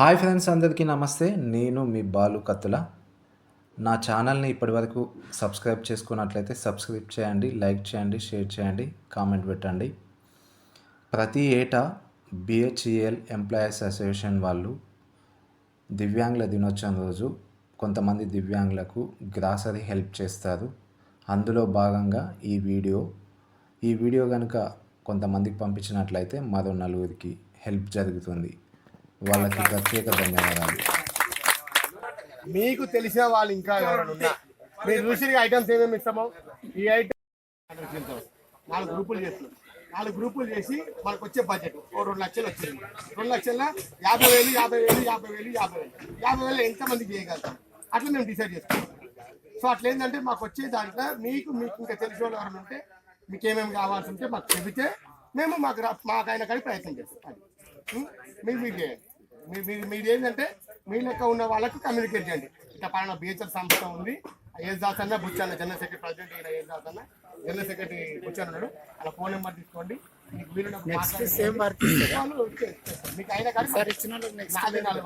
Hi friends అందరికీ నమస్తే. నేను మీ బాలు కత్తుల. నా ఛానల్ని ఇప్పటివరకు సబ్స్క్రైబ్ చేసుకున్నట్లయితే సబ్స్క్రైబ్ చేయండి లైక్ చేయండి షేర్ చేయండి కామెంట్ పెట్టండి. ప్రతి ఏటా బిహెచ్ఈఎల్ ఎంప్లాయీస్ అసోసియేషన్ వాళ్ళు దివ్యాంగుల దినోత్సవం రోజు కొంతమంది దివ్యాంగులకు గ్రాసరీ హెల్ప్ చేస్తారు. అందులో భాగంగా ఈ వీడియో ఈ వీడియో కనుక కొంతమందికి పంపించినట్లయితే మరో నలుగురికి హెల్ప్ జరుగుతుంది. వాళ్ళకి ప్రత్యేక ధన్యవాదాలు. మీకు తెలిసిన వాళ్ళు ఇంకా ఎవరైనా మీరు చూసిన ఐటమ్స్ ఏమేమి ఇస్తామో ఈ ఐటమ్ నాలుగు గ్రూపులు చేస్తున్నాం నాలుగు గ్రూపులు చేసి మనకు వచ్చే బడ్జెట్ ఓ రెండు లక్షలు వచ్చింది. రెండు లక్షల యాభై వేలు యాభై వేలు యాభై వేలు యాభై వేలు. యాభై వేలు ఎంతమందికి చేయగలుగుతాం అట్లా మేము డిసైడ్ చేసుకుంటాం సో అట్లా ఏంటంటే మాకు వచ్చే దాంట్లో మీకు మీకు ఇంకా తెలిసిన వాళ్ళు ఎవరైనా ఉంటే మీకు ఏమేమి కావాల్సి ఉంటే మాకు చెబితే మేము మాకు మాకు ఆయన కానీ ప్రయత్నం చేస్తాం. అది. మీరు మీరు చేయండి. మీరు ఏంటంటే మీ లెక్క ఉన్న వాళ్ళకు కమ్యూనికేట్ చేయండి. ఇట్లా పలానా బిహెచ్ఎల్ సంస్థ ఉంది. ఏజ్ దాస్ అన్న బుచ్చన్న జనరల్ సెక్రటరీ ప్రెసిడెంట్ అయిన ఏజ్ దాస్ అన్న జనరల్ సెక్రటరీ బుచ్చన్న ఉన్నాడు. అలా ఫోన్ నెంబర్ తీసుకోండి. మీకు వీలున్నప్పుడు. మీకు అయినా కానీ నాలుగు నాలుగు